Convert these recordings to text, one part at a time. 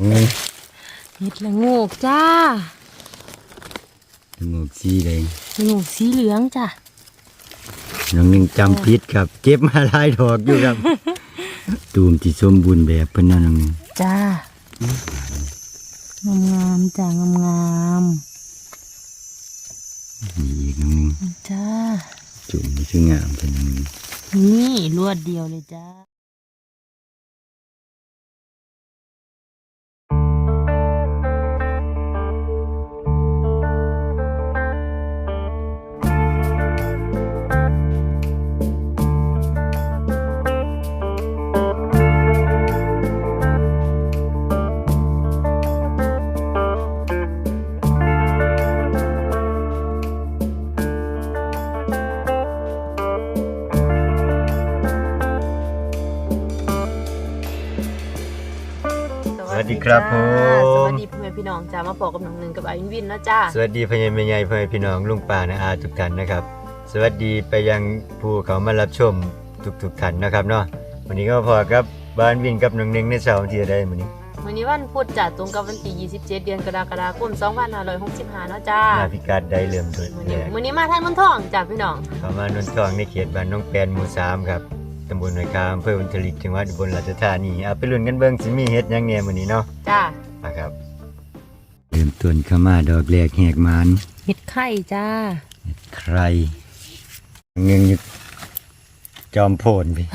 นี่เห็ดละโงกจ้าหมูกสีแดงละโงกสีเหลืองจ้ะน้องหนึ่งจำพิษครับ เก็บมาหลายดอกอยู่ครับ ตูมที่สมบูรณ์แบบเพิ่นเนั่นน้องหนึ่งจ้างามงามๆจ้างามงามนี่อีกน้องหนึ่งๆจ้าจุ่มนี่คืองามเพิ่นน้องหนึ่งนี่รวดเดียวเลยจ้า ครับผสมวัสดีพ่อแม่พี่น้องจ้ามาพบกับน้องหนึ่งกับไอ้วินวินเนาะจ้าสวัสดีพ่อใหญ่แม่ใหญ่พ่อแม่พี่น้องลุงป้านะอาทุกท่านนะครับ สวัสดีไปยังผู้เขามารับชมทุกๆท่านนะครับเนาะวันนี้ก็พอครับบ้านวิ่งกับน้องหนึ่งในเสาร์ที่จะได้มื้อนี้วันนี้วันพุธจ้าตรงกับวันที่27 เดือนกรกฎาคม2565เนาะจ้าหน้าพิกัดได้เริ่มต้นวันแรนี้กวันนี้มาทางนนทองจ้าพี่น้องเข้ามานนทองในเขตบ้านน้องแปนหมู่สามครับ ตำบลหน่วยคามอำเภออุทลิกจังหวัดอุบลราชธานีเอาไปลุ้นกันเบิ่งสิมีเฮ็ดหยังแหน่มื้อนี้เนาะจ้านะครับเริ่มต้นเข้ามาดอกแรกแหกมันเห็ดไข่จ้าใครเงงอยู่จอมโพนพี่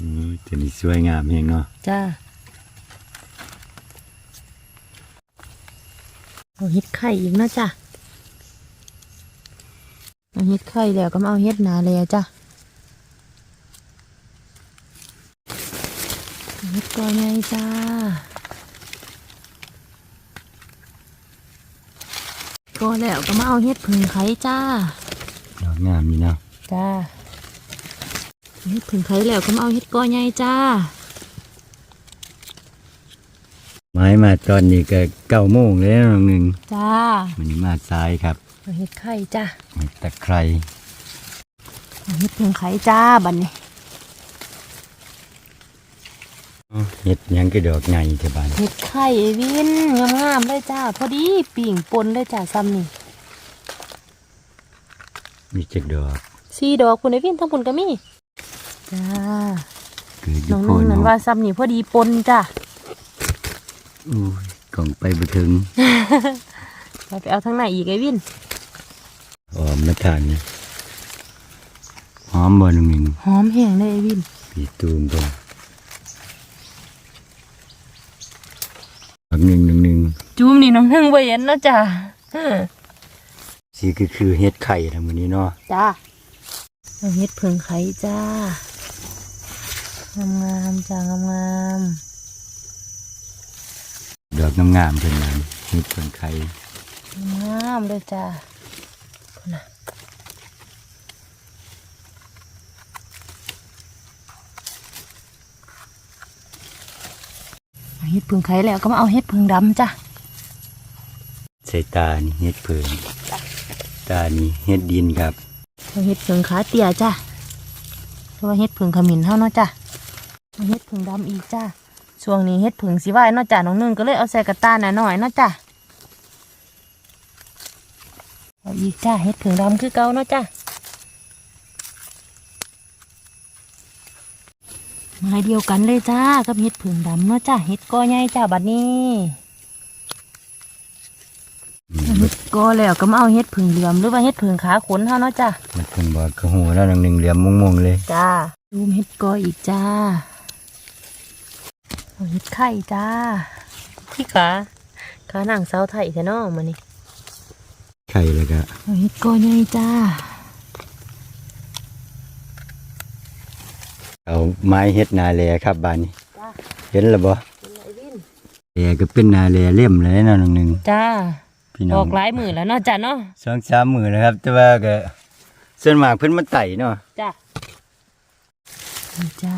อือตัวนี้สวยงามเฮงเนาะจ้าเอาเห็ดไข่อีกเนาะจ้า เอาเห็ดไข่แล้วก็มาเอาเห็ดหนาแล้วจ้าเอาเห็ดก้อนใหญ่จ้าก็แล้วก็มาเอาเห็ดผึ่งไข่จ้าดอกงามนี่เนาะจ้าเฮ็ดผึ่งไข่แล้วก็มาเอาเฮ็ดก้อนใหญ่จ้าไม้มาตอนนี้ก็เก้าโมงแล้วน้องหนึ่งจ้ามันนี้มาสายครับ เอาเฮ็ดไข่จ้าเห็ดตะไคร้เอาเฮ็ดผึ่งไข่จ้าบัดนี้อ๋อเห็ดหยังก็ดอกใหญ่เท่าบ้านเฮ็ดไข่ไอ้วินงามๆเลยจ้า พอดีปิ่งปนเลยจ้าซ้ำนี่มีจักดอกสี่ดอกคุณไอ้วินทั้งปุ่นก็มีจ้าเกิดอน้ยู่องโพนึงนนั้นเนาะว่าซ้ำนี่พอดีปนจ้าอู้ยกล่องไปบ่ถึงไปไปเอาทางไหนอีกไอ้วิน หอมมาทานนี่หอมบ่น้องหนึ่งหอมแห้งเลยไอ้วินปีตูมบ่ดอกหนึ่งหนึ่งหนึ่งจูมนี่น้องนึงบ่เห็นนะจ้าสีก็คือเห็ดไข่ทำวันนี้เนาะจ้าเอาเฮ็ดผึ่งไข่จ้างามๆจ้างามๆดอกงามๆเป็นนั้นเห็ดเพิ่นไข่งามเลยจ้าพุ่ นน่ะเอาเฮ็ดผึ่งไข่แล้วก็มาเอาเฮ็ดผึ่งดำจ้ะใส่ตานี่เห็ดเพิ่นตานี่เห็ดดินครับเอาเฮ็ดผึ่งขาเตี้ยจ้ะเพราะว่าเฮ็ดผึ่งขมิ้นเท่าเนาะจ้ะเอาเฮ็ดผึ่งดำอีกจ้ะช่วงนี้เฮ็ดผึ่งสีไหวเนาะจ้ะน้องนึ่งก็เลยเอาใส่กระตาหน่อยหน่อยๆเนาะจ้ะเอาอีกจ้ะเฮ็ดผึ่งดำคือเก่าเนาะจ้ะไม้เดียวกันเลยจ้ากับเห็ดผึ่งดำเนาะจ้าเห็ดกอใหญ่จ้าบัดนี้เห็ดกอแล้วก็มาเอาเห็ดผึ่งเหลือมหรือว่าเห็ดผึ่งขาขนเท่าเนาะจ้ามันเพิ่นบอกกระหูแล้วนังหนึ่งเหลี่ยมม่วงๆเลยจ้าดูมเห็ดกออีกจ้าเอาเห็ดไข่จ้าพี่ขาขาหนังเสาไทยแท้เนาะมานี่ ไข่แล้วก็เอาเห็ดกอใหญ่จ้า เอาไม้เห็ดนาแลครับบานนี้จ้าเห็นแล้วบ่เป็นไรวินแลก็เป็นนาแลเล่มเลยเนาะนังหนึ่งจ้าพี่น้ออองกหลายมือแล้วเนาะจ้าเนาะสองสามมือนะครับ แต่ว่าก็ส่วนมากเพิ่นมาไต่เนาะจ้านี่จ้า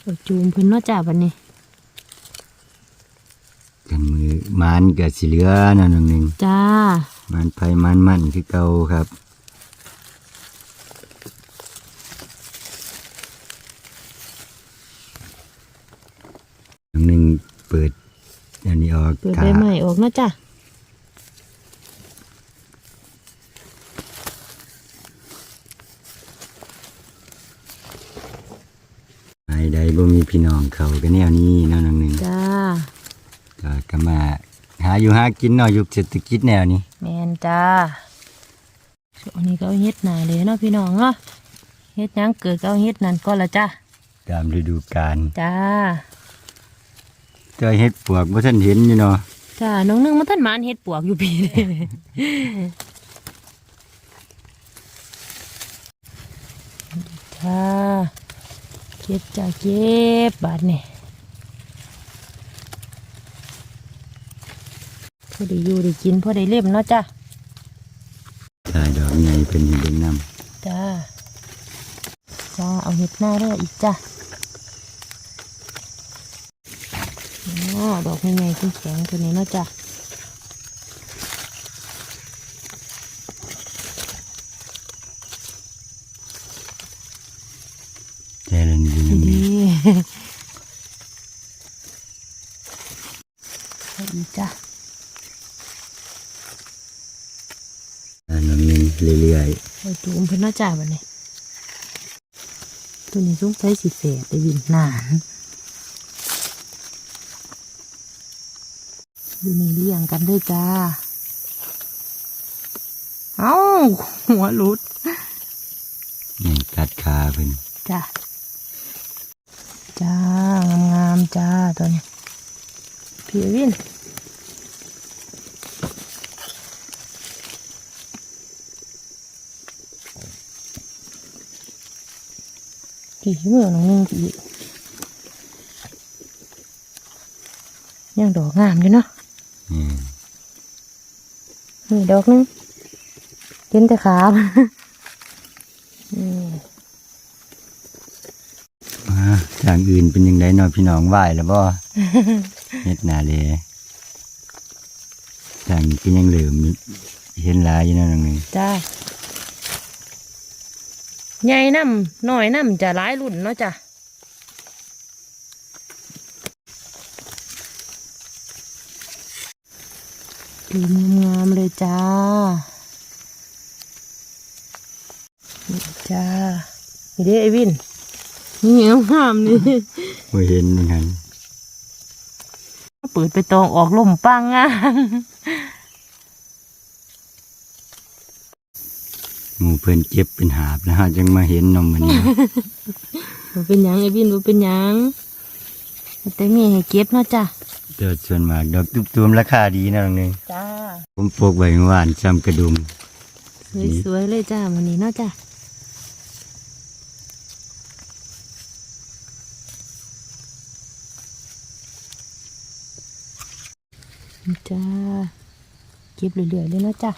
เอาจูมเพิ่นเนาะจ้าบัดนี้ กันมือมันกับสีเหลือนั่นหนึ่งจ้ามันไผ่มันมันคือเก่าครับหนึ่งเปิดอันนี้ออกเปิดใบใหม่ออกนะจ้ะไอ้ใดบ่มีพี่น้องเขาก็แนวนี้นั่นหนึ่งจ้า ก็ก็มาหาอยู่หากินเนาะยุคเศรษฐกิจแนวนี้แมนจ้าช่วงนี้ก็เอาเฮ็ดหนาเลยเนาะพี่น้องเนาะเฮ็ดหยังเกิดก็เอาเฮ็ดนั่นก็ละจ้าตามฤดูกาลจ้าเจอเฮ็ดปวกบ่ทันเห็นอยู่เนาะจ้าน้องนึงมาท่านหมานเฮ็ดปวกอยู่ปีเลยจ้าเก็บจ้าเก็บบาดนี่ พอได้อยู่ได้กินพอได้เล่มเนาะจ้าชายดอกใหญ่เพิ่นอยู่เบิ่งน้ำจ้าจ้าเอาเห็ดหน้าเด้ออีกจ้าอ๋อดอกใหญ่ๆแข็งๆตัวนี้เนาะจ้า ใจเล่นอยู่ ดี นี่ ดีเอาอีกจ้า อันนั้นนึง เรื่อยเอาจูมเพิ่นเนาะจ้าบัดนี้ตัวนี้สงสัยสิเสบไปวินนานอยู่ในเลี้ยงกันด้วยจ้า เอ้า หัวหลุดๆนี่กัดขาเพิ่นจ้าจ้างามๆจ้าตัวนี้พี่วิน กี่เมื่อน้องนึงกี่ยังดอกงามอยู่เนาะนี่นี่ดอกหนึงเห็นแต่ขานี่มาทางอื่นเป็นยังไงเนาะพี่น้องไหวแล้วบ่เฮ็ดหน้าเลยทางนี้ก็ยังเหลือมีเห็นหลายอยู่เนาะน้องหนึงจ้า ใหญ่น้ำน้อยน้ำจะหลายรุ่นเนาะจ้ะดูงามๆเลยจ้านี่จ้านี่เด้ไอวินนี่งามๆนี่บ่เห็นเหมือนกันเปิดไปตองออกลมปังงา หมู่เพิ่นเก็บเป็นหาบแล้วเฮาจังมาเห็นเนมมื้อนี้บ่เป็นหยังไอวินบ่เป็นหยังแต่มีให้เก็บเนาะจ้ะเดี๋ยวส่วนมากดอกตุบๆราคาดีนะน้องหนึงจ้าผมปลูกไว้เมื่อวานซ้ำกระดุมสวยๆเลยจ้าวันนี้เนาะจ้าจ้าเก็บเรื่อยๆเลยเนาะจ้า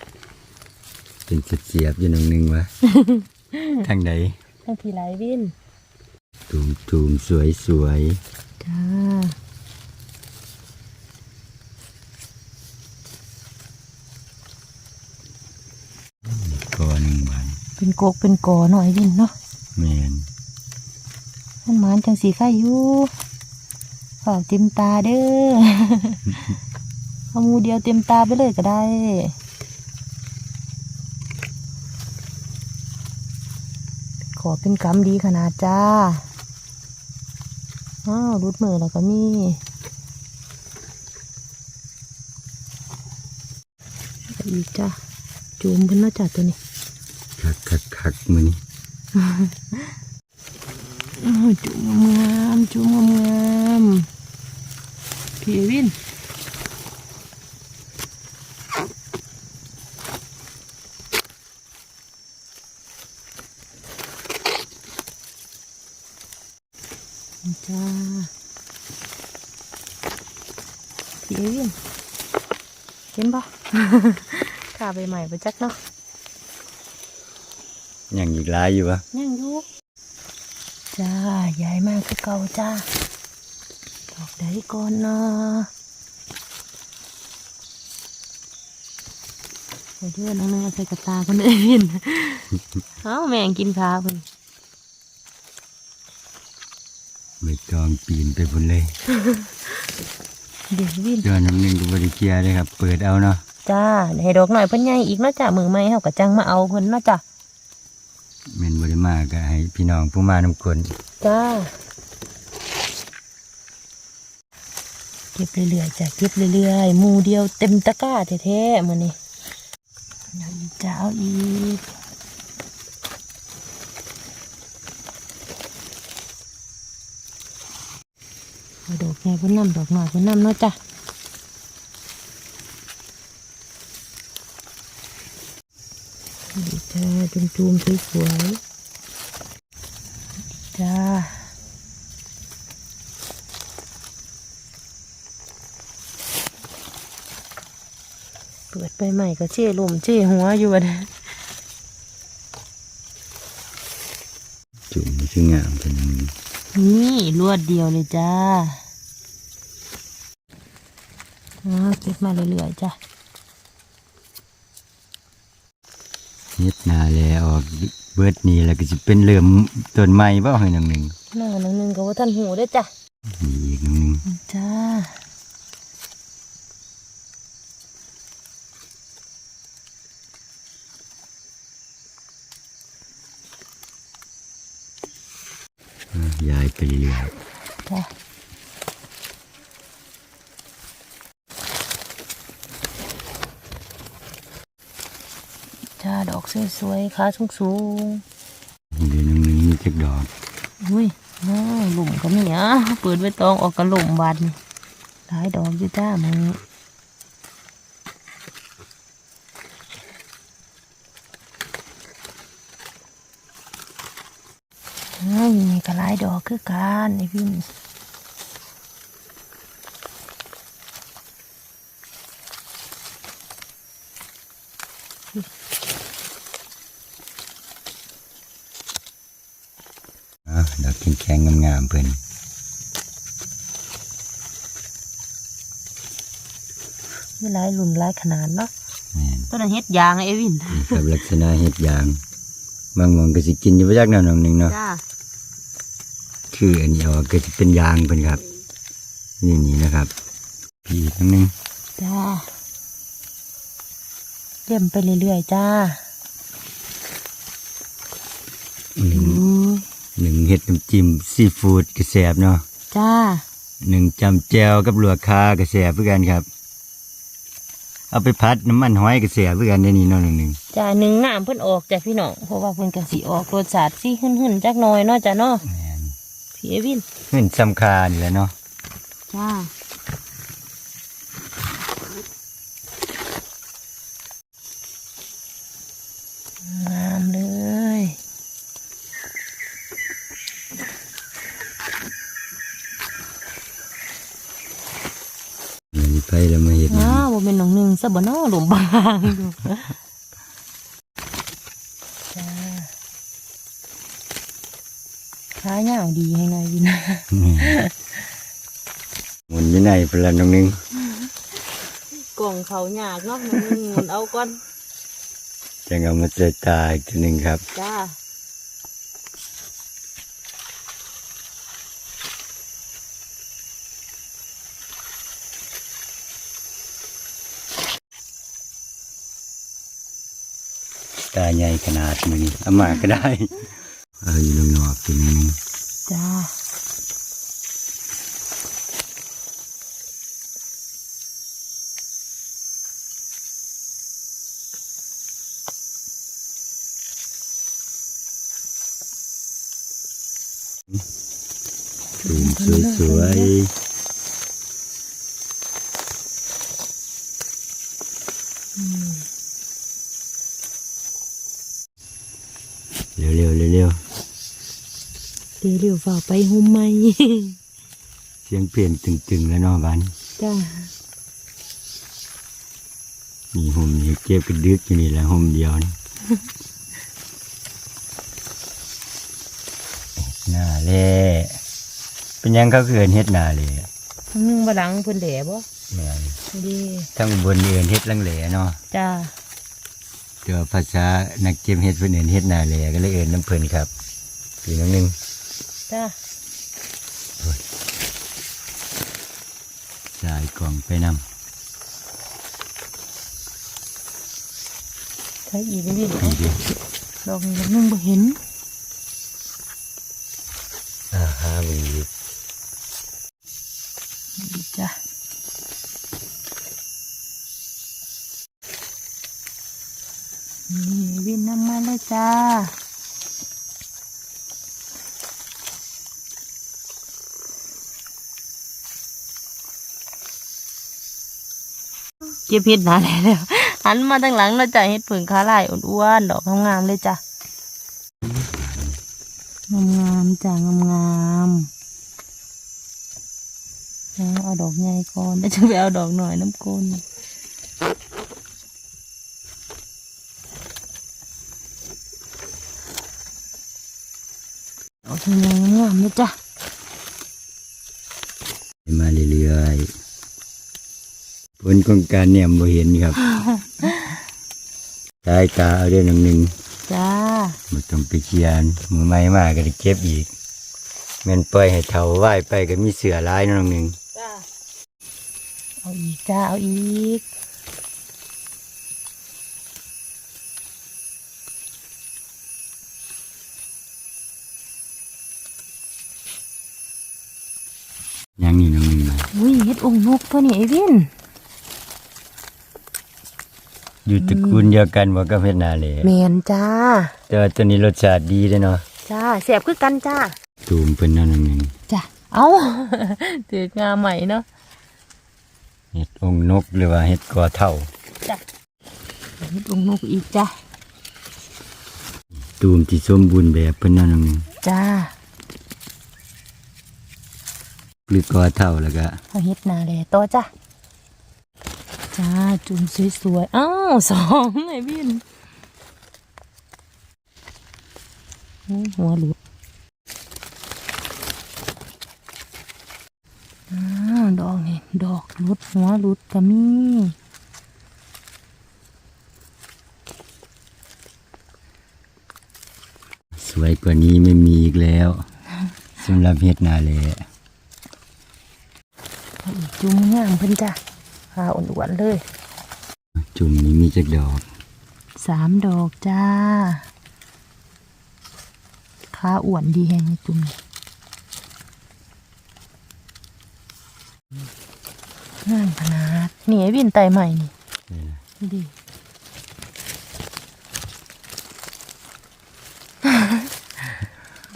เป็นเสียบๆอยู่น้องหนึงวะ ทางใดทั้งพี่ไหลวินตูมๆสวยจ้าๆก็หนึ่งวันเป็นโกกเป็นกอหน่อยวินเนาะแม่นมันหมานจังสีไข่อยู่ฝากเต็มตาเด้อ เอามูเดียวเต็มตาไปเลยก็ได้ อเป็นกำดีขนาดจ้า อ้าวรุดมือแล้วก็มีอีกจ้าจูมเพิ่นเนาะจ้าตัวนี้คักๆๆมื้อนี้อ้าวจูมงามๆจูมงามๆพี่วิน จ้าพี่เอวินเห็นปะขาใบใหม่ไปจักเนาะยังอีกหลายอยู่วะยังอยู่จ้ายายมากคือเก่าจ้าดอกใดก่อนเนาะไปเดือนนึงเอาใส่กระตาคนเอวินเอ้าแมงกินขาเพิ่นใบตองปีนไปพุ่นเลย เดี๋ยววินส่วนน้ำหนึ่งก็บริเกียร์เลยครับ เปิดเอาเนาะจ้าให้ดอกหน่อยเพิ่นใหญ่อีกเนาะจ้ามือใหม่เฮาก็จังมาเอาเพิ่นเนาะจ้าเมนบริมาก็ให้พี่น้องผู้มานำกลนจ้าเก็บเรื่อยๆจ้ะเก็บเรื่อยๆหมูเดียวเต็มตะกร้าแท้ๆมื้อนี้เอาอีกจ้าเอาอีกเอา ดอกใหญ่เพิ่นนำดอกน้อยพิ่นนำเนาะจ้ะดีจ้าจุ่มๆสวยๆจ้าเปิดไปใหม่ก็เช่ลมเช่หัวอยู่นี้จุ่มซึ่งงามเป็นอย่าง นี้นี่ลวดเดียวเลยจ้าอ้าวเก็บมาเรื่อยๆจ้ะเฮ็ดนาแลออกเบิดนี่แล้วก็จะเป็นเริ่มต้นใหม่บ่ให้น้ำหนึ่งหน้าหนังหนึงก็ว่าท่านหูได้อจ้ะนี่อีกน้ำหนึ่งจ้า ย้ายไปเรื่อยจ้ะจ้าดอกสวยๆขาสูงๆเดี๋ยวน้ำหนึ่งมีจักดอกอุ้ยอ้าวหลุมก็มีอะเปิดไว้ตองออกกระหลุมบานนี่หลายดอกอยู่จ้ามึงอ้าวนี่ ก็หลายดอกคือกันไอ้พี่อะดอกแข็งๆงามๆเพิ่นมีหลายหลุมหลายขนาดเนาะแม่นต้นนนเฮ็ดยางไอ้วินนี่ครับลักษณะเฮ็ดยาง บางหมองก็สิกินอยู่บ่จักแนวน้ำหนึ่งเนาะจ้า คืออันนี้ออกก็จะเป็นยางเพิ่นครับ นี่นี่นะครับพี่อีกอันหนึงจ้าเลี่ยมไปเรื่อยๆจ้าหนึ่งอือหนึ่งเฮ็ดน้ำจิ้มซีฟู้ดก็แซ่บเนาะจ้าหนึ่งจำแจวกับลวกคาก็แซ่บคือกันครับ เอาไปพัดน้ำมันหอยก็แซ่บคือกันในนี้เนาะหนึ่งหนึ่งจ้าหนึ่งน้ำเพิ่นออกจ้ะพี่น้องเพราะว่าเพิ่นก็สิออกรสชาติสิหึ่นๆจักหน่อยเนาะจ้ะเนาะแม่น พี่เอวินเงินสำคานี่แหละเนาะจ้าๆงามเลยเดี๋ยวนี้ไปแล้วมาเฮ็ดหยังอ้าวบ่เป็นหนองหนึ่งซะบ่เนาะหลุมบางอยู่จ้า ขายาวดีให้หน่อยวินะนี่หมุนอยู่ไหนเพิ่นละน้องหนึงกล่องเขายากเนาะหนองหนึ่งหมุนเอาก่อนจังเอามาใส่ตาอีกทีหนึงครับจ้าตาใหญ่ขนาดมื้อนี้เอามาก็ได้ เอาอยู่นอกๆทีหนึงจ้าตูมสวยๆเร็วๆเร็วๆเร็ว เร็ วๆฝ่าไปหุ่มไหมๆเสียงเปลี่ยนตึงๆแล้วเนาะบ้านจ้ามีห่มอยู่เก็บกระดึกอยู่นี่แหละห่มเดียวนี่หน้าเล่เป็นหยังเขาเกินเฮ็ดหน้าเล่ทั้งหนึ่งบะหลังเพิ่นแหล่บ่แม่นดีทั้งบนเอื่นเฮ็ดลังเหลเนาะจ้าเดี๋ยวภาษานักเก็บเฮ็ดเพิ่นเอื่นเฮ็ดหน้าเหลก็เลยเอื่นน้ำเพิ่นครับอีกน้องหนึง จ้าสาายกล่องไปนใช่อีกนี่ำนี่ดิดอกนี้ดอกหนึงบ่เห็นอาหามีอีกดีจ้ะนี่วินน้ำมาเลยจ้า เก็บเห็ดหนาแล้วหันมาทางหลังแล้วจ้ะเห็ดผึ่งขาลายอ้วนๆดอกงามๆเลยจ้ะงามๆจ้ะงามๆเอาเอาดอกใหญ่ก่อนแล้วจะไปเอาดอกหน่อยน้ำก้นเอาทีงงามๆเลยจ้ะ มาเรื่อย ๆผลของการเนี่ยบ่เห็นครับสายตาเอาเรื่องหนึ่งจ้าบ่ต้องไปเคียนมือไม้มาก็ได้เก็บอีกแม่นปล่อยให้เฒ่าไหวไปก็มีเสือหลายเนาะน้องหนึ่งจ้าเอาอีกจ้าเอาอีกยังนี่น้องหนึ่งมาอุ้ยเฮ็ดองค์นกตัวนี้ไอ้วิน อยู่ตระกูลเดียวกันบ่กับเฮ็ดนาเลยเมนจ้า แต่ว่าตัวนี้รสชาติดีเด้อเนาะจ้าเสียบคือกันจ้า ตูมเพิ่นเนาะน้องหนึ่งจ้า เอาถือกงาใหม่เนาะเฮ็ดองค์นกหรือว่าเฮ็ดกอเท่าจ้าเฮ็ดองค์นกอีกจ้าตูมที่สมบูรณ์แบบเพิ่นเนาะน้องหนึ่งจ้าหรือกอเท่าแล้วก็เอาเฮ็ดนาแลต่อจ้า จ้า จุ่มสวยๆ อ้าวสองไอ้วินโอ้ยหัวหลุดอ้าวดอกนี่ ดอกหลุด หัวหลุดก็มีสวยกว่านี้ไม่มีอีกแล้วสำหรับเฮ็ดนาเลยเอาอีกจุ่มงามเพิ่นจ้ะ ข้าวอ้วนๆเลย จุ่มนี้มีจักดอกสามดอกจ้าข้าอ้วนดีแฮงจุ่มงามขนาดนี่ไอ้วินไตใหม่นี่ดี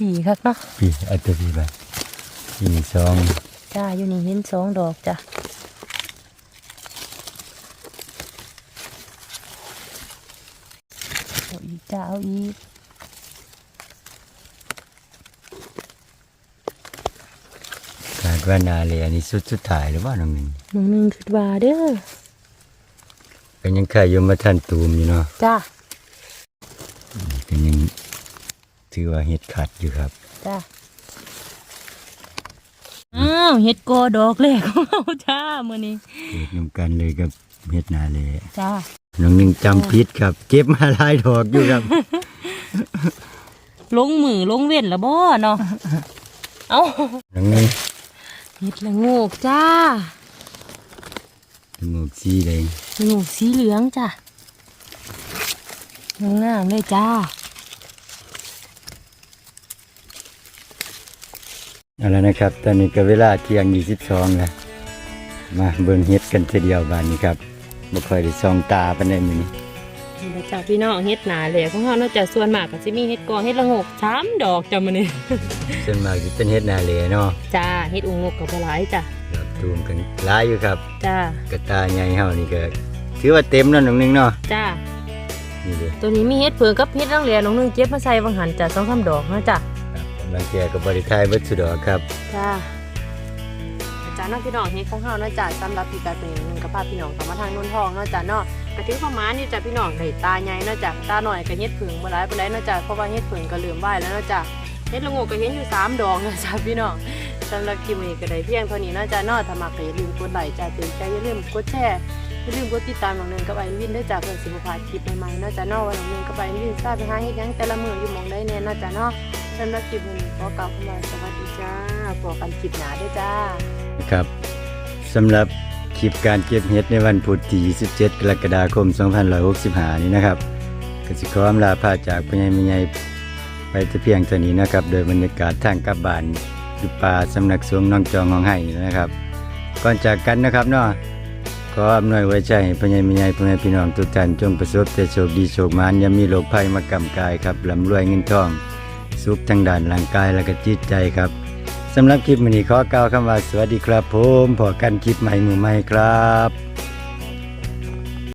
ดีครับเนาะพี่เอาตัวพี่ไปพี่สองจ้าอยู่นี่เห็นสองดอกจ้ะเอาอีกจ้า เอาอีกคาดว่านาเลยอันนี้สุดสุดท้ายหรือว่าน้องหนึ่งน้องหนึ่งคิดว่าเด้อก็ยังขายยมาทันตูมอยู่เนาะจ้าก็ยังถือว่าเฮ็ดขัดอยู่ครับจ้าอ้าวเฮ็ดโกอดอกแรกของเราจ้ามื้อนี้เฮ็ดนำกันเลยกับเฮ็ดนาเลยจ้า น้องหนึ่งจำผิดครับ เก็บมาหลายดอกอยู่ครับ ลงมือลงเว้นละบ่เนาะเอ้าน้องหนึ่งเฮ็ดละโงกจ้าหมวกสีแดงโงกสีเหลืองจ้ะงามๆเลยจ้าเอาแล้วนะครับ ตอนนี้ก็เวลาเที่ยง22แล้วมาเบิ่งเฮ็ดกันทีเดียวบานนี้ครับ บ่ค่อยได้ส่องตาปานใดมื้อนี้นี่แหละจ้ะพี่น้องเฮ็ดหนาแหลกของเราเนาะจ้ะส่วนมากก็สิมีเฮ็ดกอเฮ็ดละโงกสามดอกจ้ะมื้อนี้ ส่วนมากสิเป็นเฮ็ดนาเลยเนาะจ้าเฮ็ดองงกก็บ่หลายจ้ะครับตูมกันหลายอยู่ครับ จ้ากระตาใหญ่เฮานี่ก็ถือว่าเต็มแล้วน้องหนึงเนาะจ้านี่เด้ตัวนี้มีเฮ็ดเผือกกับเฮ็ดรังแหลน้องนึงเก็บมาใส่บางหันจ้ะ2-3ดอกเนาะจ้ะครับบางแกก็บ่ได้ทายเบิดสุดดอกครับจ้าอา จาน้องพี่น้องเฮ็ดของเฮาเนาะจ้ะสำหรับพี่กาเป็นหนึงกับพาพี่น้องกลับมาทางนนทองเนาะจ้ะเนาะก็ถึงประมาณนี้จ้ะพี่น้องได้ตาใหญ่เนาะจ้ะตาหน่อยก็เฮ็ดผือกบ่หลายปานใดเนาะจ้ะเพราะว่าเฮ็ดผือกก็เหลือมไหวแล้วเนาะจ้ะเฮ็ดละโงกก็เห็นอยู่สามดอกเนาะจ้ะพี่น้องสำหรับคลิปนี้ก็ได้เพียงเท่านี้เนาะจ้าเนาะถ้ามักก็อย่าลืมกดไลค์จ้าตื่นใจอย่าลืมกดแชร์อย่าลืมกดติดตามน้องเนินกับไอวินด้วยจ้าเพื่อสิบพาดคลิปใหม่ๆนาะจ้าเนาะว่าน้องเนินกับไอวินทราบไปหาเฮ็ดยังแต่ละมืออยู่มองได้แน่นาะจ้าเนาะสำหรับคลิปนี้ขอกล่าวคำว่าสวัสดีจ้าพบกันคลิปหน้าด้วยจ้า ครับสำหรับคลิปการเก็บเห็ดในวันพุธที่ 27 กรกฎาคม 2565 นี้นะครับกสิขออำลาพาจากพญายมีใหญ่ไปแต่เพียงเท่านี้นะครับ โดยบรรยากาศทางกลับบ้านอยู่ป่าสำนักสงฆ์น้องจองของไห้นะครับ ก่อนจากกันนะครับเนาะขออำนวยไว้ใจพญายมีใหญ่พ่อแม่พี่น้องทุกท่านจงประสบแต่โชคดีโชคมานอย่ามีโรคภัยมากำกายครับลำรวยเงินทอง สุขทางด้านร่างกายและก็จิตใจครับ สำหรับคลิปวันนี้ขอกล่าวคำว่าสวัสดีครับผมพอกันคลิปใหม่มือใหม่ครับ